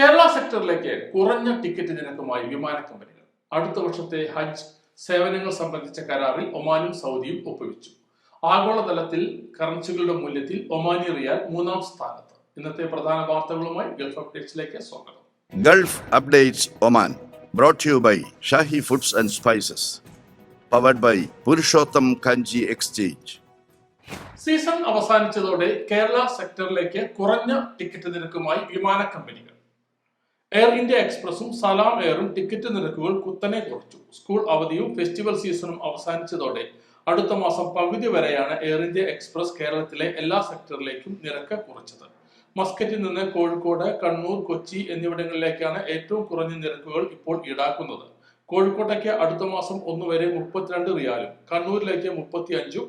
കേരള സെക്ടറിലേക്ക് കുറഞ്ഞ ടിക്കറ്റ് നിരക്കുമായി വിമാന കമ്പനികൾ. അടുത്ത വർഷത്തെ ഹജ്ജ് സേവനങ്ങൾ സംബന്ധിച്ച കരാറിൽ ഒമാനും സൗദിയും ഒപ്പുവെച്ചു. ആഗോളതലത്തിൽ കറൻസികളുടെ മൂല്യത്തിൽ ഒമാനി റിയാൽ മൂന്നാം സ്ഥാനത്ത്. ഇന്നത്തെ പ്രധാന വാർത്തകളുമായി ഗൾഫ് അപ്ഡേറ്റ്സിലേക്ക് സ്വാഗതം. Gulf updates Oman brought you by Shahi foods and spices powered by Purushottam Kanji exchange. Season അവസാനിച്ചതോടെ Kerala സെക്ടറിലേക്ക് കുറഞ്ഞ ടിക്കറ്റ് നിരക്കുമായി വിമാന കമ്പനികൾ. എയർ ഇന്ത്യ എക്സ്പ്രസും സലാം എയറും ടിക്കറ്റ് നിരക്കുകൾ കുത്തനെ കുറച്ചു. സ്കൂൾ അവധിയും ഫെസ്റ്റിവൽ സീസണും അവസാനിച്ചതോടെ അടുത്ത മാസം പകുതി വരെയാണ് എയർ ഇന്ത്യ എക്സ്പ്രസ് കേരളത്തിലെ എല്ലാ സെക്ടറിലേക്കും നിരക്ക് കുറച്ചത്. മസ്കറ്റിൽ നിന്ന് കോഴിക്കോട് കണ്ണൂർ കൊച്ചി എന്നിവിടങ്ങളിലേക്കാണ് ഏറ്റവും കുറഞ്ഞ നിരക്കുകൾ ഇപ്പോൾ ഈടാക്കുന്നത്. കോഴിക്കോട്ടേക്ക് അടുത്ത മാസം ഒന്ന് വരെ മുപ്പത്തിരണ്ട് റിയാലും കണ്ണൂരിലേക്ക് മുപ്പത്തി അഞ്ചും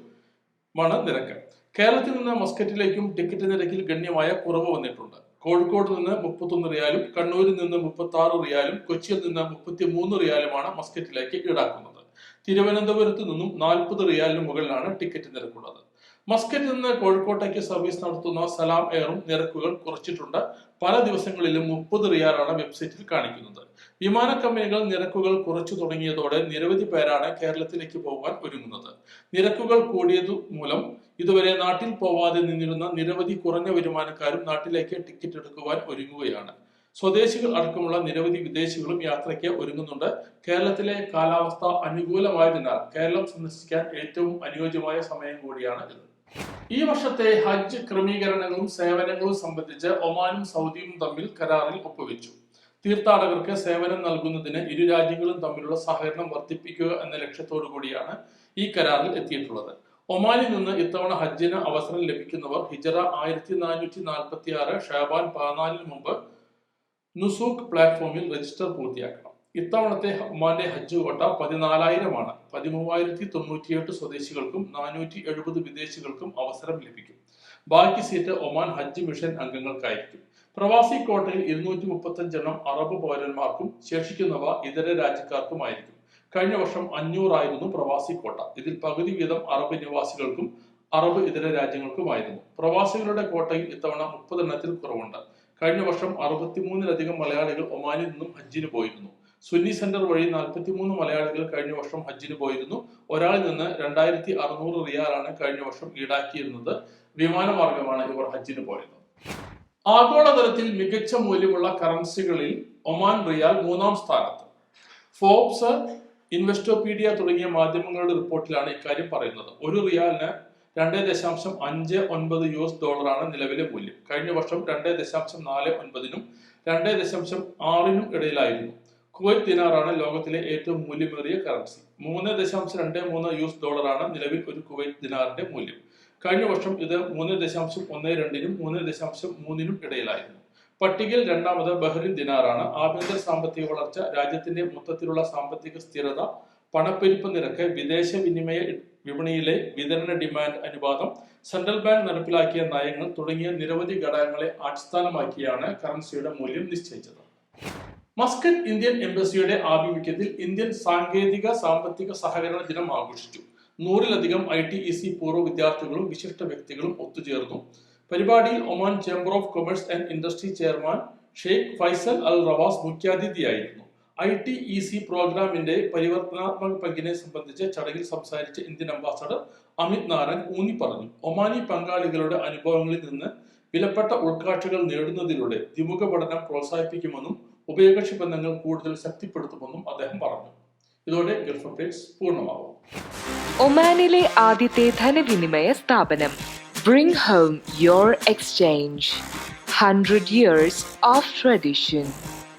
ആണ് നിരക്ക്. കേരളത്തിൽ നിന്ന് മസ്കറ്റിലേക്കും ടിക്കറ്റ് നിരക്കിൽ ഗണ്യമായ കുറവ് വന്നിട്ടുണ്ട്. കോഴിക്കോട് നിന്ന് മുപ്പത്തൊന്ന് റിയാലും കണ്ണൂരിൽ നിന്ന് മുപ്പത്തി ആറ് റിയാലും കൊച്ചിയിൽ നിന്ന് മുപ്പത്തി മൂന്ന് റിയാലുമാണ് മസ്കറ്റിലേക്ക് ഈടാക്കുന്നത്. തിരുവനന്തപുരത്ത് നിന്നും നാൽപ്പത് റിയാലിന് മുകളിലാണ് ടിക്കറ്റ് നിരക്കുള്ളത്. മസ്കറ്റിൽ നിന്ന് കോഴിക്കോട്ടേക്ക് സർവീസ് നടത്തുന്ന സലാം എയറും നിരക്കുകൾ കുറച്ചിട്ടുണ്ട്. പല ദിവസങ്ങളിലും മുപ്പത് റിയാലാണ് വെബ്സൈറ്റിൽ കാണിക്കുന്നത്. വിമാന കമ്പനികൾ നിരക്കുകൾ കുറച്ചു തുടങ്ങിയതോടെ നിരവധി പേരാണ് കേരളത്തിലേക്ക് പോകാൻ ഒരുങ്ങുന്നത്. നിരക്കുകൾ കൂടിയതു മൂലം ഇതുവരെ നാട്ടിൽ പോവാതെ നിന്നിരുന്ന നിരവധി കുറഞ്ഞ വരുമാനക്കാരും നാട്ടിലേക്ക് ടിക്കറ്റ് എടുക്കുവാൻ ഒരുങ്ങുകയാണ്. സ്വദേശികൾ അടക്കമുള്ള നിരവധി വിദേശികളും യാത്രയ്ക്ക് ഒരുങ്ങുന്നുണ്ട്. കേരളത്തിലെ കാലാവസ്ഥ അനുകൂലമായതിനാൽ കേരളം സന്ദർശിക്കാൻ ഏറ്റവും അനുയോജ്യമായ സമയം കൂടിയാണ് ഇത്. ഈ വർഷത്തെ ഹജ്ജ് ക്രമീകരണങ്ങളും സേവനങ്ങളും സംബന്ധിച്ച് ഒമാനും സൗദിയും തമ്മിൽ കരാറിൽ ഒപ്പുവെച്ചു. തീർത്ഥാടകർക്ക് സേവനം നൽകുന്നതിന് ഇരു രാജ്യങ്ങളും തമ്മിലുള്ള സഹകരണം വർദ്ധിപ്പിക്കുക എന്ന ലക്ഷ്യത്തോടു കൂടിയാണ് ഈ കരാറിൽ എത്തിയിട്ടുള്ളത്. ഒമാനിൽ നിന്ന് ഇത്തവണ ഹജ്ജിന് അവസരം ലഭിക്കുന്നവർ ഹിജറ ആയിരത്തി നാനൂറ്റി നാൽപ്പത്തി ആറ് ഷാബാൻ പതിനാലിന് മുമ്പ് നുസൂക്ക് പ്ലാറ്റ്ഫോമിൽ രജിസ്റ്റർ പൂർത്തിയാക്കണം. ഇത്തവണത്തെ ഒമാന്റെ ഹജ്ജ് കോട്ട പതിനാലായിരമാണ്. പതിമൂവായിരത്തി തൊണ്ണൂറ്റിയെട്ട് സ്വദേശികൾക്കും നാനൂറ്റി എഴുപത് വിദേശികൾക്കും അവസരം ലഭിക്കും. ബാക്കി സീറ്റ് ഒമാൻ ഹജ്ജ് മിഷൻ അംഗങ്ങൾക്കായിരിക്കും. പ്രവാസി കോട്ടയിൽ ഇരുന്നൂറ്റി മുപ്പത്തഞ്ചെണ്ണം അറബ് പൗരന്മാർക്കും ശേഷിക്കുന്നവ ഇതര രാജ്യക്കാർക്കുമായിരിക്കും. കഴിഞ്ഞ വർഷം അഞ്ഞൂറായിരുന്നു പ്രവാസി കോട്ട ഇതിൽ പകുതി വീതം അറബ് നിവാസികൾക്കും അറബ് ഇതര രാജ്യങ്ങൾക്കുമായിരുന്നു. പ്രവാസികളുടെ കോട്ടയിൽ ഇത്തവണ മുപ്പതെണ്ണത്തിൽ കുറവുണ്ട്. കഴിഞ്ഞ വർഷം അറുപത്തിമൂന്നിലധികം മലയാളികൾ ഒമാനിൽ നിന്നും ഹജ്ജിന് പോയിരുന്നു. സുന്നി സെന്റർ വഴി നാൽപ്പത്തിമൂന്ന് മലയാളികൾ കഴിഞ്ഞ വർഷം ഹജ്ജിന് പോയിരുന്നു. ഒരാളിൽ നിന്ന് രണ്ടായിരത്തി അറുന്നൂറ് റിയാലാണ് കഴിഞ്ഞ വർഷം ഈടാക്കിയിരുന്നത്. വിമാനമാർഗമാണ് ഇവർ ഹജ്ജിന് പോയത്. ആഗോളതലത്തിൽ മികച്ച മൂല്യമുള്ള കറൻസികളിൽ ഒമാൻ റിയാൽ മൂന്നാം സ്ഥാനത്ത്. ഫോബ്സ് ഇൻവെസ്റ്റോപീഡിയ തുടങ്ങിയ മാധ്യമങ്ങളുടെ റിപ്പോർട്ടിലാണ് ഇക്കാര്യം പറയുന്നത്. ഒരു റിയാലിന് രണ്ട് ദശാംശം അഞ്ച് ഒൻപത് യു എസ് ഡോളറാണ് നിലവിലെ മൂല്യം. കഴിഞ്ഞ വർഷം രണ്ട് ദശാംശം നാല് ഒൻപതിനും രണ്ട് ദശാംശം ആറിനും ഇടയിലായിരുന്നു. കുവൈറ്റ് ദിനാറാണ് ലോകത്തിലെ ഏറ്റവും മൂല്യമേറിയ കറൻസി. മൂന്ന് ദശാംശം രണ്ട് മൂന്ന് യു എസ് ഡോളറാണ് നിലവിൽ ഒരു കുവൈറ്റ് ദിനാറിന്റെ മൂല്യം. കഴിഞ്ഞ വർഷം ഇത് മൂന്ന് ദശാംശം ഒന്ന് രണ്ടിനും മൂന്ന് ദശാംശം മൂന്നിനും ഇടയിലായിരുന്നു. പട്ടികയിൽ രണ്ടാമത് ബഹ്റിൻ ദിനാറാണ്. ആഭ്യന്തര സാമ്പത്തിക വളർച്ച രാജ്യത്തിന്റെ മൊത്തത്തിലുള്ള സാമ്പത്തിക സ്ഥിരത പണപ്പെരുപ്പ് നിരക്ക് വിദേശ വിനിമയ വിപണിയിലെ വിതരണ ഡിമാൻഡ് അനുപാതം സെൻട്രൽ ബാങ്ക് നടപ്പിലാക്കിയ നയങ്ങൾ തുടങ്ങിയ നിരവധി ഘടകങ്ങളെ അടിസ്ഥാനമാക്കിയാണ് കറൻസിയുടെ മൂല്യം നിശ്ചയിച്ചത്. മസ്കറ്റ് ഇന്ത്യൻ എംബസിയുടെ ആഭിമുഖ്യത്തിൽ ഇന്ത്യൻ സാങ്കേതിക സാമ്പത്തിക സഹകരണ ദിനം ആഘോഷിച്ചു. നൂറിലധികം ഐ ടി ഇ സി പൂർവ വിദ്യാർത്ഥികളും വിശിഷ്ട വ്യക്തികളും ഒത്തുചേർന്നു. പരിപാടിയിൽ Oman chamber of commerce and industry chairman Sheikh Faisal Al Rawas മുഖ്യാതിഥിയായിരുന്നു. I T E C പ്രോഗ്രാമിന്റെ പരിവർത്തനാത്മക പങ്കിനെ സംബന്ധിച്ച് ചടങ്ങിൽ സംസാരിച്ച ഇന്ത്യൻ അംബാസഡർ അമിത് നാരായൺ ഊന്നി പറഞ്ഞു ഒമാനി പങ്കാളികളുടെ അനുഭവങ്ങളിൽ നിന്ന് വിലപ്പെട്ട ഉൾക്കാഴ്ചകൾ നേടുന്നതിലൂടെ ദ്വിമുഖ പഠനം പ്രോത്സാഹിപ്പിക്കുമെന്നും ഉഭയകക്ഷി ബന്ധങ്ങൾ കൂടുതൽ ശക്തിപ്പെടുത്തുമെന്നും അദ്ദേഹം പറഞ്ഞു. ഇതോടെ ഗൾഫ് അപ്ഡേറ്റ്സ് പൂർണമാകും. ഒമാനിലെ ആദ്യത്തെ ധനവിനിമയ സ്ഥാപനം bring home your exchange hundred years of tradition